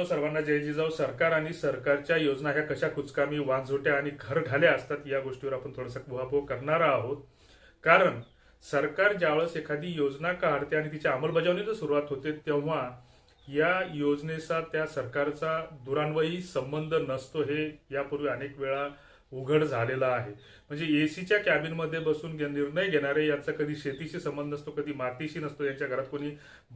मित्रांनो सर्वांना जय जिजाऊ. सरकार आणि सरकारच्या योजना ह्या कशा कुचकामी वांझोट्या आणि घरघाल्या असतात या गोष्टीवर आपण थोडासा उहापोह करणार आहोत. कारण सरकार ज्यावेळेस एखादी योजना काढते आणि तिच्या अंमलबजावणीला सुरुवात होते तेव्हा या योजनेचा त्या सरकारचा दुरान्वयी संबंध नसतो हे यापूर्वी अनेक वेळा उघड झालेला आहे. म्हणजे एसीच्या कॅबिनमध्ये बसून निर्णय घेणारे यांचा कधी शेतीशी संबंध नसतो कधी मातीशी नसतो यांच्या घरात कोणी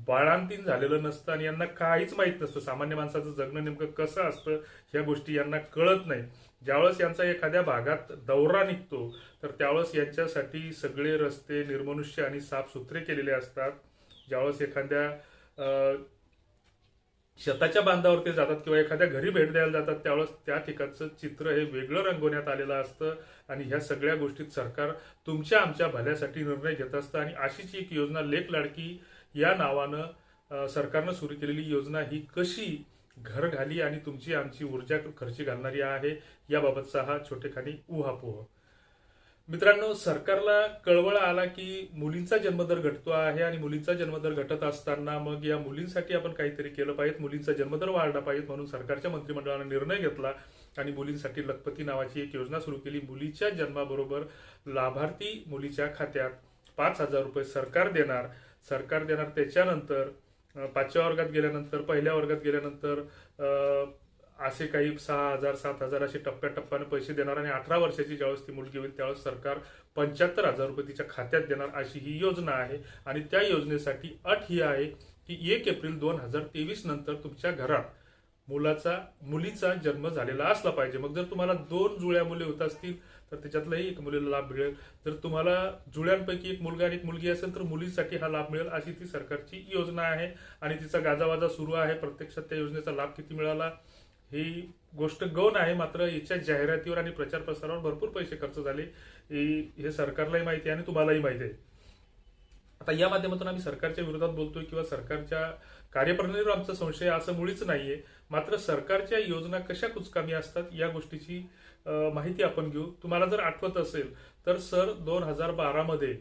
बाळांतीन झालेलं नसतं आणि यांना काहीच माहीत नसतं. सामान्य माणसाचं जगणं नेमकं कसं असतं ह्या गोष्टी यांना कळत नाही. ज्यावेळेस यांचा एखाद्या भागात दौरा निघतो तर त्यावेळेस यांच्यासाठी सगळे रस्ते निर्मनुष्य आणि साफसुथरे केलेले असतात. ज्यावेळेस एखाद्या शेताच्या बांधावर ते जातात किंवा एखाद्या घरी भेट द्यायला जातात त्यावेळेस त्या ठिकाणचं चित्र हे वेगळं रंगवण्यात आलेलं असतं आणि ह्या सगळ्या गोष्टीत सरकार तुमच्या आमच्या भल्यासाठी निर्णय घेत असतं आणि अशीच एक योजना लेख लाडकी या नावानं सरकारनं सुरू केलेली योजना ही कशी घर घाली आणि तुमची आमची ऊर्जा खर्ची घालणारी आहे याबाबतचा हा छोटेखानी उहापोह. मित्रांनो सरकारला कळवळ आला की मुलींचा जन्मदर घटतो आहे आणि मुलींचा जन्मदर घटत असताना मग या मुलींसाठी आपण काहीतरी केलं पाहिजे. मुलींचा जन्मदर वाढला पाहिजे म्हणून सरकारच्या मंत्रिमंडळाने निर्णय घेतला आणि मुलींसाठी लखपती नावाची एक योजना सुरू केली. मुलीच्या जन्माबरोबर लाभार्थी मुलीच्या खात्यात पाच हजार रुपये सरकार देणार. सरकार देणार त्याच्यानंतर पाचव्या वर्गात गेल्यानंतर पहिल्या वर्गात गेल्यानंतर असे काही सहा हजार सात हजार असे टप्प्याटप्प्याने पैसे देणार आणि अठरा वर्षाची ज्यावेळेस ती मुलगी होईल त्यावेळेस सरकार पंच्याहत्तर हजार रुपये तिच्या खात्यात देणार अशी ही योजना आहे. आणि त्या योजनेसाठी अट ही आहे की एक एप्रिल दोन हजार तेवीस नंतर तुमच्या घरात मुलाचा मुलीचा जन्म झालेला असला पाहिजे. मग जर तुम्हाला दोन जुळ्या मुली होत असतील तर त्याच्यातलाही एक मुलीला लाभ मिळेल. जर तुम्हाला जुळ्यांपैकी एक मुलगा आणि एक मुलगी असेल तर मुलीसाठी हा लाभ मिळेल अशी ती सरकारची योजना आहे. आणि तिचा गाजावाजा सुरू आहे. प्रत्यक्षात त्या योजनेचा लाभ किती मिळाला? ही गोष्ट गौण आहे मात्र याच्या जाहिरातीवर आणि प्रचार प्रसारावर भरपूर पैसे खर्च झाले. हे सरकारलाही माहिती आहे आणि तुम्हालाही माहिती आहे. आता या माध्यमातून आम्ही सरकारच्या विरोधात बोलतोय किंवा सरकारच्या कार्यप्रणालीवर आमचा संशय असं मुळीच नाहीये. मात्र सरकारच्या योजना कशा कुचकामी असतात या गोष्टीची माहिती आपण घेऊ. तुम्हाला जर आठवत असेल तर सर दोन हजार बारामध्ये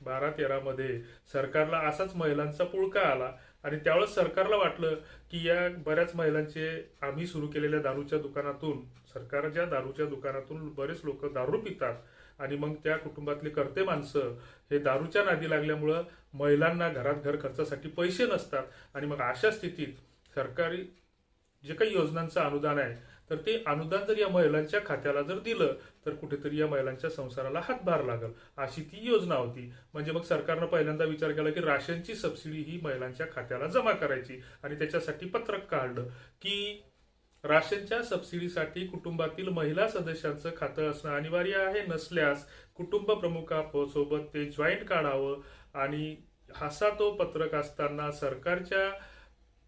बारा तेरामध्ये सरकारला असाच महिलांचा पुळका आला. आणि त्यावेळेस सरकारला वाटलं की या बऱ्याच महिलांचे आम्ही सुरू केलेल्या दारूच्या दुकानातून सरकारच्या दारूच्या दुकानातून बरेच लोक दारू पितात आणि मग त्या कुटुंबातली करते माणसं हे दारूच्या नादी लागल्यामुळं महिलांना घरात घर खर्चासाठी पैसे नसतात. आणि मग अशा स्थितीत सरकारी जे काही योजनांचं अनुदान आहे तर ते अनुदान जर या महिलांच्या खात्याला जर दिलं तर कुठेतरी या महिलांच्या संसाराला हातभार लागल. अशी ती योजना होती. म्हणजे मग सरकारनं पहिल्यांदा विचार केला की राशनची सबसिडी ही महिलांच्या खात्याला जमा करायची आणि त्याच्यासाठी पत्रक काढलं. की राशनच्या सबसिडीसाठी कुटुंबातील महिला सदस्यांचं खातं असणं अनिवार्य आहे नसल्यास कुटुंब प्रमुखासोबत ते जॉईंट काढावं आणि हसा तो पत्रक असताना सरकारच्या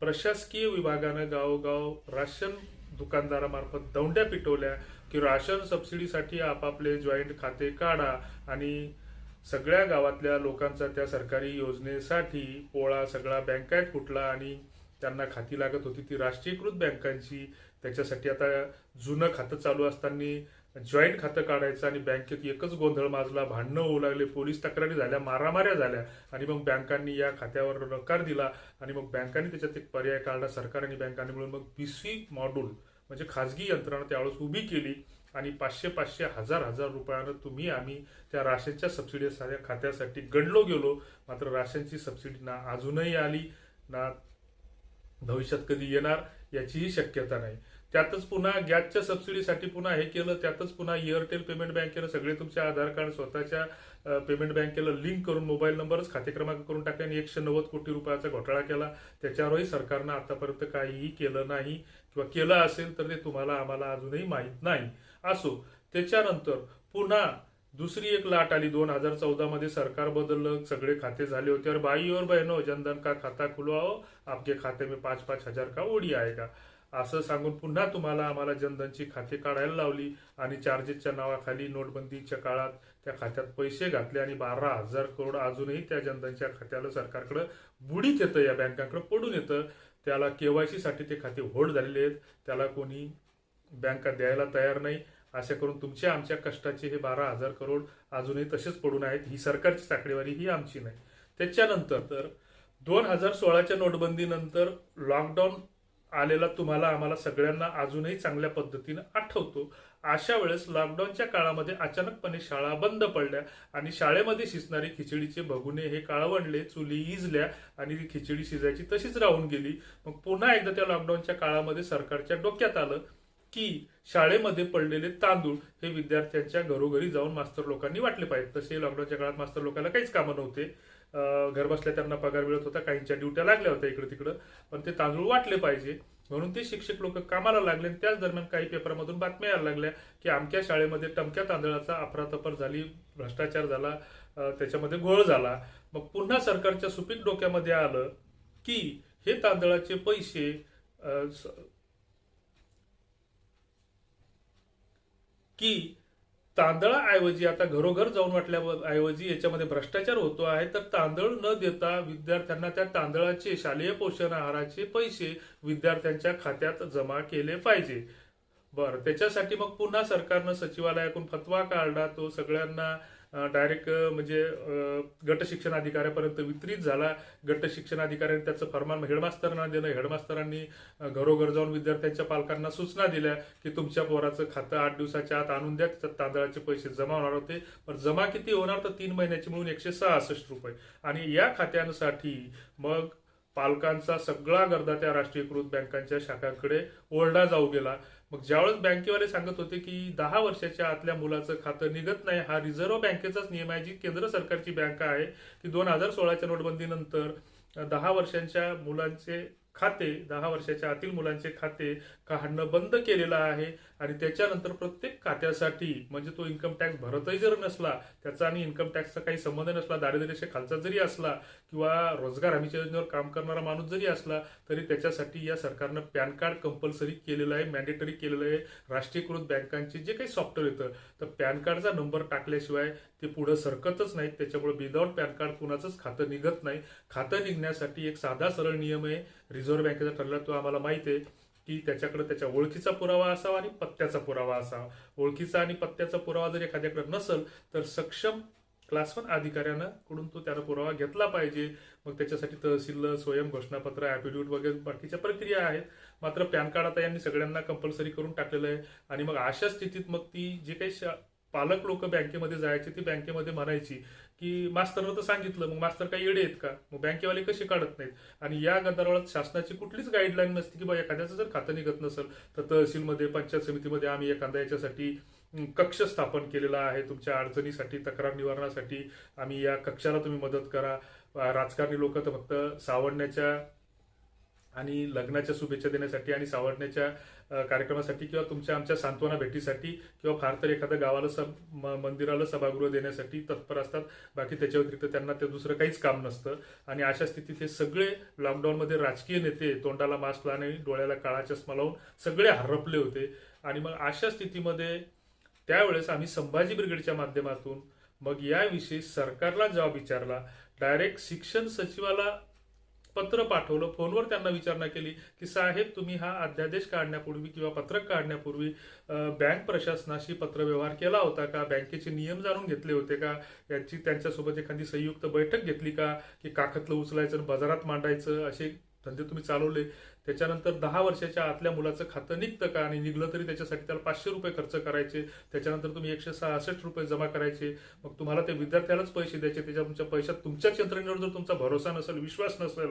प्रशासकीय विभागानं गावोगाव राशन दुकानदारामार्फत दौंड्या पिटवल्या की राशन सबसिडीसाठी आपापले जॉईंट खाते काढा आणि सगळ्या गावातल्या लोकांचा त्या सरकारी योजनेसाठी पोळा सगळा बँकात फुटला आणि त्यांना खाती लागत होती ती राष्ट्रीयकृत बँकांची त्याच्यासाठी आता जुनं खातं चालू असताना जॉईंट खातं काढायचं आणि बँकेत एकच गोंधळ माजला भांडणं होऊ लागले पोलीस तक्रारी झाल्या मारामाऱ्या झाल्या आणि मग बँकांनी या खात्यावर नकार दिला आणि मग बँकांनी त्याच्यात एक पर्याय काढला सरकार आणि बँकांनी मिळून मग पीसी मॉड्यूल म्हणजे खाजगी यंत्रणा त्यावेळेस उभी केली आणि पाचशे पाचशे हजार हजार रुपयानं तुम्ही आम्ही त्या राशनच्या सबसिडी खात्यासाठी गणलो गेलो. मात्र राशनची सबसिडी ना अजूनही आली ना भविष्यात कधी येणार याचीही शक्यता नाही. त्यातच पुन्हा गॅसच्या सबसिडीसाठी पुन्हा हे केलं त्यातच पुन्हा एअरटेल पेमेंट बँकेनं सगळे तुमचे आधार कार्ड स्वतःच्या पेमेंट बँकेला लिंक करून मोबाईल नंबरच खाते क्रमांक करून टाकले आणि एकशे नव्वद कोटी रुपयाचा घोटाळा केला. त्याच्यावरही सरकारनं आतापर्यंत काहीही केलं नाही किंवा केलं असेल तर ते तुम्हाला आम्हाला अजूनही माहीत नाही. असो त्याच्यानंतर पुन्हा दुसरी एक लाट आली. दोन हजार चौदा मध्ये सरकार बदललं सगळे खाते झाले होते. और बाई और बहनो जनधन का खाता खुलवाओ? आपके खाते में पाच पाच हजार का ओडी आएगा? असं सांगून पुन्हा तुम्हाला आम्हाला जनधनची खाते काढायला लावली आणि चार्जेसच्या नावाखाली नोटबंदीच्या काळात त्या खात्यात पैसे घातले आणि बारा हजार करोड अजूनही त्या जनधनच्या खात्याला सरकारकडं बुडीत येतं या बँकांकडं पडून येतं. त्याला केवायसी साठी ते खाते होल्ड झालेले आहेत. त्याला कोणी बँका द्यायला तयार नाही. असे करून तुमच्या आमच्या कष्टाचे हे बारा हजार करोड अजूनही तसेच पडून आहेत. ही सरकारची आकडेवारी ही आमची नाही. त्याच्यानंतर तर दोन हजार सोळाच्या नोटबंदीनंतर लॉकडाऊन आलेला तुम्हाला आम्हाला सगळ्यांना अजूनही चांगल्या पद्धतीनं आठवतो. अशा वेळेस लॉकडाऊनच्या काळामध्ये अचानकपणे शाळा बंद पडल्या आणि शाळेमध्ये शिजणारे खिचडीचे भगुने हे काळवंडले चुली इजल्या आणि ती खिचडी शिजायची तशीच राहून गेली. मग पुन्हा एकदा त्या लॉकडाऊनच्या काळामध्ये सरकारच्या डोक्यात आलं की शाळेमध्ये पडलेले तांदूळ हे विद्यार्थ्यांच्या घरोघरी जाऊन मास्तर लोकांनी वाटले पाहिजेत तसे लॉकडाऊनच्या काळात मास्तर लोकांना काहीच कामं नव्हते. घरबसल्या त्यांना पगार मिळत होता काहींच्या ड्युट्या लागल्या होत्या इकडे तिकडं पण ते तांदूळ वाटले पाहिजे. म्हणून ते शिक्षक लोक कामाला लागले आणि त्याच दरम्यान काही पेपरामधून बातम्या यायला लागल्या की आमच्या शाळेमध्ये टमक्या तांदळाचा अफरातफर झाली भ्रष्टाचार झाला त्याच्यामध्ये घोळ झाला. मग पुन्हा सरकारच्या सुपीक डोक्यामध्ये आलं की हे तांदळाचे पैसे की तांदळाऐवजी आता घरोघर जाऊन वाटल्याऐवजी याच्यामध्ये भ्रष्टाचार होतो आहे तर तांदळ न देता विद्यार्थ्यांना त्या तांदळाचे शालेय पोषण आहाराचे पैसे विद्यार्थ्यांच्या खात्यात जमा केले पाहिजे. बरं त्याच्यासाठी मग पुन्हा सरकारनं सचिवालयाकडून फतवा काढला तो सगळ्यांना डायरेक्ट म्हणजे गट शिक्षण अधिकाऱ्यापर्यंत वितरित झाला. गट शिक्षण अधिकाऱ्यांनी त्याचं फरमान हेडमास्तरांना दिलं हेडमास्तरांनी घरोघर जाऊन विद्यार्थ्यांच्या पालकांना सूचना दिल्या की तुमच्या पोराचं खातं आठ दिवसाच्या आत आणून द्या. तांदळाचे पैसे जमा होणार होते. पण जमा किती होणार तर तीन महिन्याचे मिळून एकशे सहासष्ट रुपये. आणि या खात्यांसाठी मग पालकांचा सगळा गर्दा त्या राष्ट्रीयकृत बँकांच्या शाखांकडे ओरडा जाऊ गेला. मग ज्यावेळेस बँकेवाले सांगत होते की दहा वर्षाच्या आतल्या मुलाचं खातं निघत नाही हा रिझर्व्ह बँकेचाच नियम आहे जी केंद्र सरकारची बँक आहे की दोन हजार सोळाच्या नोटबंदीनंतर दहा वर्षांच्या मुलांचे खाते दहा वर्षाच्या आतील मुलांचे खाते काढणं बंद केलेलं आहे? आणि त्याच्यानंतर प्रत्येक खात्यासाठी म्हणजे तो इन्कम टॅक्स भरतही जर नसला त्याचा आणि इन्कम टॅक्सचा काही संबंध नसला दारिद्र्य खालचा जरी असला किंवा रोजगार हमीच्या योजनेवर काम करणारा माणूस जरी असला तरी त्याच्यासाठी या सरकारनं पॅन कार्ड कंपल्सरी केलेलं आहे मॅन्डेटरी केलेलं आहे. राष्ट्रीयकृत बँकांचे जे काही सॉफ्टवेअर येतं तर पॅन कार्डचा नंबर टाकल्याशिवाय ते पुढं सरकतच नाहीत. त्याच्यामुळे विदाऊट पॅन कार्ड कुणाचंच खातं निघत नाही. खातं निघण्यासाठी एक साधा सरळ नियम आहे. रिझर्व्ह बँकेचा ठरला तो आम्हाला माहिती आहे की त्याच्याकडे त्याच्या ओळखीचा पुरावा असावा आणि पत्त्याचा पुरावा असावा. ओळखीचा आणि पत्त्याचा पुरावा जर एखाद्याकडे नसेल तर सक्षम क्लास वन अधिकाऱ्यानं कडून तो त्याला पुरावा घेतला पाहिजे. मग त्याच्यासाठी तहसील स्वयं घोषणापत्र ॲफिड्यूट वगैरे बाकीच्या प्रक्रिया आहेत. मात्र पॅन कार्ड आता यांनी सगळ्यांना कंपल्सरी करून टाकलेलं आहे. आणि मग अशा स्थितीत मग ती जे काही पालक लोक बँकेमध्ये जायचे ती बँकेमध्ये म्हणायची की मास्तरनं तर सांगितलं मग मास्तर काही येडे आहेत का? मग बँकेवाले कसे काढत नाहीत? आणि या गदारोळात शासनाची कुठलीच गाईडलाईन नसते की बा एखाद्याचं जर खातं निघत नसेल तर तहसीलमध्ये पंचायत समितीमध्ये आम्ही एखाद्या याच्यासाठी कक्ष स्थापन केलेला आहे. तुमच्या अडचणीसाठी तक्रार निवारणासाठी आम्ही या कक्षाला तुम्ही मदत करा. राजकारणी लोक तर फक्त सावडण्याच्या आणि लग्नाच्या शुभेच्छा देण्यासाठी आणि सावडण्याच्या कार्यक्रमासाठी किंवा तुमच्या आमच्या सांत्वना भेटीसाठी किंवा फार तर एखाद्या गावाला सब म- मंदिराला सभागृह देण्यासाठी तत्पर असतात. बाकी त्याच्या व्यतिरिक्त त्यांना ते दुसरं काहीच काम नसतं. आणि अशा स्थितीत हे सगळे लॉकडाऊनमध्ये राजकीय नेते तोंडाला मास्क लावणे डोळ्याला काळा चष्मा लावून सगळे हरपले होते. आणि मग अशा स्थितीमध्ये त्यावेळेस आम्ही संभाजी ब्रिगेडच्या माध्यमातून मग याविषयी सरकारला जवाब विचारला. डायरेक्ट शिक्षण सचिवाला पत्र पाठवलं फोनवर त्यांना विचारणा केली की साहेब तुम्ही हा अध्यादेश काढण्यापूर्वी किंवा पत्रक काढण्यापूर्वी बँक प्रशासनाशी पत्रव्यवहार केला होता का? बँकेचे नियम जाणून घेतले होते का? यांची त्यांच्यासोबत एखादी संयुक्त बैठक घेतली का? की काखतलं उचलायचं आणि बाजारात मांडायचं असे धंदे तुम्ही चालवले. त्याच्यानंतर दहा वर्षाच्या आतल्या मुलाचं खातं निघतं का? आणि निघलं तरी त्याच्यासाठी त्याला पाचशे रुपये खर्च करायचे. त्याच्यानंतर तुम्ही एकशे सहासष्ट रुपये जमा करायचे. मग तुम्हाला ते विद्यार्थ्यालाच पैसे द्यायचे. त्याच्या तुमच्या पैशात तुमच्याच यंत्रणेवर जर तुमचा भरोसा नसेल विश्वास नसेल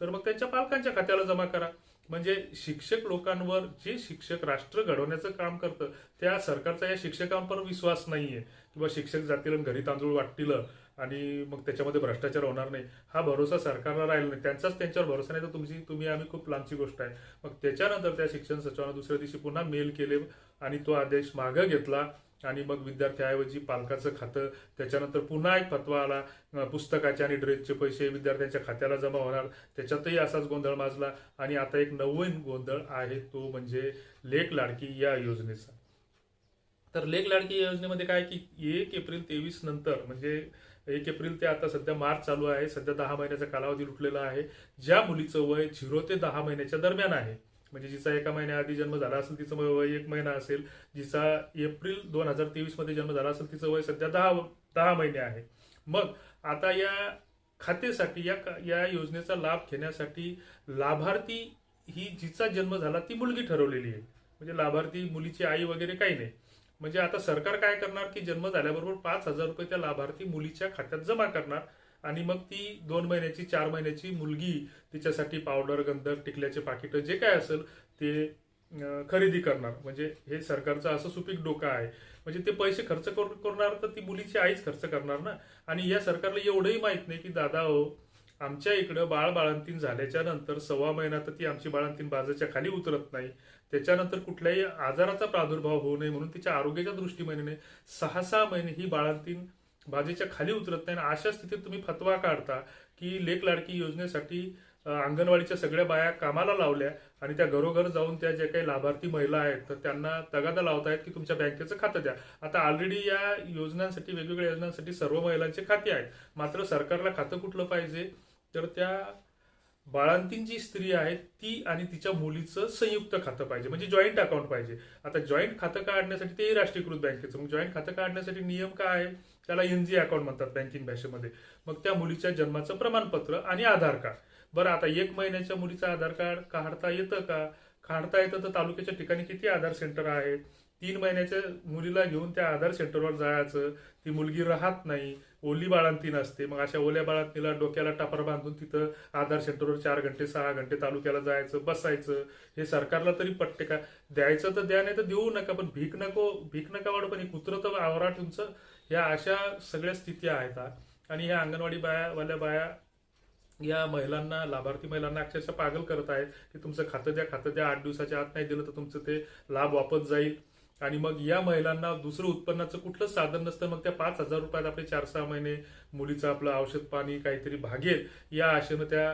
तर मग त्यांच्या पालकांच्या खात्याला जमा करा. म्हणजे शिक्षक लोकांवर जे शिक्षक राष्ट्र घडवण्याचं काम करतं त्या सरकारचा या शिक्षकांवर विश्वास नाहीये. किंवा शिक्षक जातील घरी तांदूळ वाटतील आणि मग त्याच्यामध्ये भ्रष्टाचार होणार नाही. हा भरोसा सरकारला राहिला नाही. त्यांचाच त्यांच्यावर भरोसा नाही तर तुमची तुम्ही आम्ही खूप लांबची गोष्ट आहे. मग त्याच्यानंतर त्या शिक्षण सचिवानं दुसऱ्या दिवशी पुन्हा मेल केले आणि तो आदेश मागं घेतला आणि मग विद्यार्थ्याऐवजी पालकाचं खातं त्याच्यानंतर पुन्हा एक फतवा आला पुस्तकाचे आणि ड्रेसचे पैसे विद्यार्थ्यांच्या खात्याला जमा होणार. त्याच्यातही असाच गोंधळ माजला आणि आता एक नवीन गोंधळ आहे तो म्हणजे लेख लाडकी या योजनेचा. तर लेख लाडकी या योजनेमध्ये काय की एक एप्रिल तेवीस नंतर म्हणजे एक एप्रिल ते आता सध्या मार्च चालू आहे. सध्या दहा महिन्याचा कालावधी लुटलेला आहे. ज्या मुलीचं वय झिरो ते दहा महिन्याच्या दरम्यान आहे म्हणजे जिचा एका महिन्याआधी जन्म झाला असेल तिचं वय एक महिना असेल जिचा एप्रिल दोन हजार तेवीसमध्ये जन्म झाला असेल तिचं वय सध्या दहा दहा महिने आहे. मग आता या खातेसाठी या या योजनेचा लाभ घेण्यासाठी लाभार्थी ही जिचा जन्म झाला ती मुलगी ठरवलेली आहे. म्हणजे लाभार्थी मुलीची आई वगैरे काही नाही. म्हणजे आता सरकार काय करणार की जन्म झाल्याबरोबर पाच हजार रुपये त्या लाभार्थी मुलीच्या खात्यात जमा करणार आणि मग ती दोन महिन्याची चार महिन्याची मुलगी तिच्यासाठी पावडर गंधक टिकल्याचे पाकिटं जे काय असेल ते खरेदी करणार. म्हणजे हे सरकारचं असं सुपीक डोकं आहे. म्हणजे ते पैसे खर्च कर- करणार तर ती मुलीची आईच खर्च करणार ना? आणि या सरकारला एवढंही माहीत नाही की दादा हो आमच्या इकडं बाळ बाळंतीन झाल्याच्यानंतर सव्वा महिना तर ती आमची बाळंतीन बाजाच्या खाली उतरत नाही. त्याच्यानंतर कुठल्याही आजाराचा प्रादुर्भाव होऊ नये म्हणून तिच्या आरोग्याच्या दृष्टीने सहा सहा महिने ही बाळांतीन बाजेच्या खाली उतरत नाही. आणि अशा स्थितीत तुम्ही फतवा काढता की लेख लाडकी योजनेसाठी अंगणवाडीच्या सगळ्या बाया कामाला लावल्या आणि त्या घरोघर जाऊन त्या ज्या काही लाभार्थी महिला आहेत तर त्यांना तगादा लावतायत की तुमच्या बँकेचं खातं द्या. आता ऑलरेडी या योजनांसाठी वेगवेगळ्या योजनांसाठी सर्व महिलांचे खाते आहेत. मात्र सरकारला खातं कुठलं पाहिजे? तर त्या बाळांतीन जी स्त्री आहे ती आणि तिच्या मुलीचं संयुक्त खातं पाहिजे. म्हणजे जॉईंट अकाउंट पाहिजे. आता जॉईंट खातं काढण्यासाठी तेही राष्ट्रीयकृत बँकेचं. मग जॉईंट खातं काढण्यासाठी नियम काय आहे? त्याला एनजी अकाउंट म्हणतात बँकिंग भाषेमध्ये. मग त्या मुलीच्या जन्माचं प्रमाणपत्र आणि आधार कार्ड. बरं आता एक महिन्याच्या मुलीचं आधार कार्ड काढता येतं का? काढता येतं तर तालुक्याच्या ठिकाणी किती आधार सेंटर आहे तीन महिन्याच्या मुलीला घेऊन त्या आधार सेंटरवर जायचं. ती मुलगी राहत नाही. ओली बाळंतीन असते मग अशा ओल्या बाळंतीला डोक्याला टापर बांधून तिथं आधार सेंटरवर चार घंटे सहा घंटे तालुक्याला जायचं बसायचं. हे सरकारला तरी पटते का? द्यायचं तर द्या नाही तर देऊ नका. पण भीक नको भीक नका वाढ. पण एक तर आवरा तुमचं. या अशा सगळ्या स्थिती आहेत आणि ह्या अंगणवाडी बायावाल्या बाया या महिलांना लाभार्थी महिलांना अक्षरशः पागल करत आहेत की तुमचं खातं द्या खातं द्या. आठ दिवसाच्या आत नाही दिलं तर तुमचं ते लाभ वापस जाईल. आणि मग या महिलांना दुसरं उत्पन्नाचं कुठलंच साधन नसतं. मग त्या पाच हजार रुपयात आपले चार सहा महिने मुलीचं आपलं औषध पाणी काहीतरी भागेल या आशेनं त्या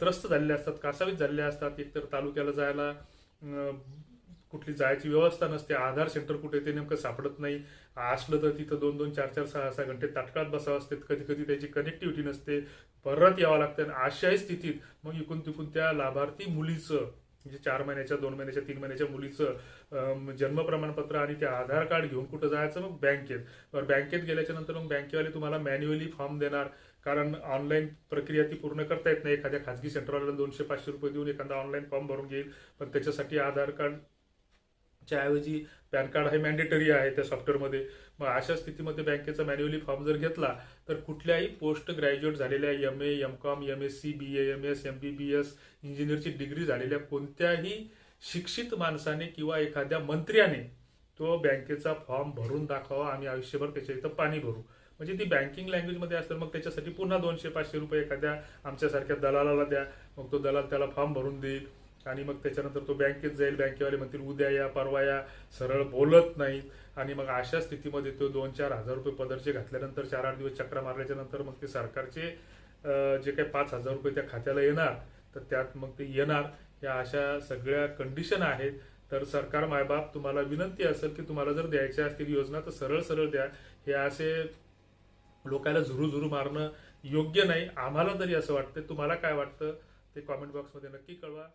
त्रस्त झालेल्या असतात कासावीत झालेल्या असतात. एकतर तालुक्याला जायला कुठली जायची व्यवस्था नसते आधार सेंटर कुठे ते नेमकं सापडत नाही. असलं तर तिथं दोन दोन चार चार सहा सहा घंटे ताटकाळात बसावं असते. कधी कधी त्याची कनेक्टिव्हिटी नसते. परत यावं लागतं. आणि अशाही स्थितीत मग इकून तिकून त्या लाभार्थी मुलीचं म्हणजे चार महिन्याच्या दोन महिन्याच्या तीन महिन्याच्या मुलीचं जन्म प्रमाणपत्र आणि ते आधार कार्ड घेऊन कुठं जायचं मग बँकेत. बँकेत गेल्याच्यानंतर मग बँकेवाले तुम्हाला मॅन्युअली फॉर्म देणार. कारण ऑनलाईन प्रक्रिया ती पूर्ण करता येत नाही. एखाद्या खाजगी सेंटरवाल्याला दोनशे पाचशे रुपये देऊन एखादा ऑनलाईन फॉर्म भरून घेईल. पण त्याच्यासाठी आधार कार्ड च्या ऐवजी पॅन कार्ड हे मॅन्डेटरी आहे त्या सॉफ्टवेअरमध्ये मग अशा स्थितीमध्ये बँकेचा मॅन्युअली फॉर्म जर घेतला तर कुठल्याही पोस्ट ग्रॅज्युएट झालेल्या M A M com M S C B M S M B B S इंजिनियरची degree झालेल्या कोणत्याही शिक्षित माणसाने किंवा एखाद्या मंत्र्याने तो बँकेचा फॉर्म भरून दाखवा आम्ही आयुष्यभर त्याच्या इथं पाणी भरू. म्हणजे ती बँकिंग लँग्वेजमध्ये असतं मग त्याच्यासाठी पुन्हा दोनशे पाचशे रुपये एखाद्या आमच्यासारख्या दलालाला द्या. मग तो दलाल त्याला फॉर्म भरून देईल. आणि मग त्याच्यानंतर तो बँकेत जाईल बँकेवाले म्हणतील उद्या या परवा या. सरळ बोलत नाहीत. आणि मग अशा स्थितीमध्ये तो दोन चार हजार रुपये पदरचे घातल्यानंतर चार आठ दिवस चक्रा मारल्याच्या नंतर मग ते सरकारचे जे काही पाच हजार रुपये त्या खात्याला येणार तर त्यात मग ते येणार. या अशा सगळ्या कंडिशन आहेत. तर सरकार मायबाप तुम्हाला विनंती असेल की तुम्हाला जर द्यायच्या असतील योजना तर सरळ सरळ द्या. हे असे लोकांना झुरू झुरू मारणं योग्य नाही. आम्हाला तरी असं वाटतं तुम्हाला काय वाटतं? ते कॉमेंट बॉक्समध्ये नक्की कळवा.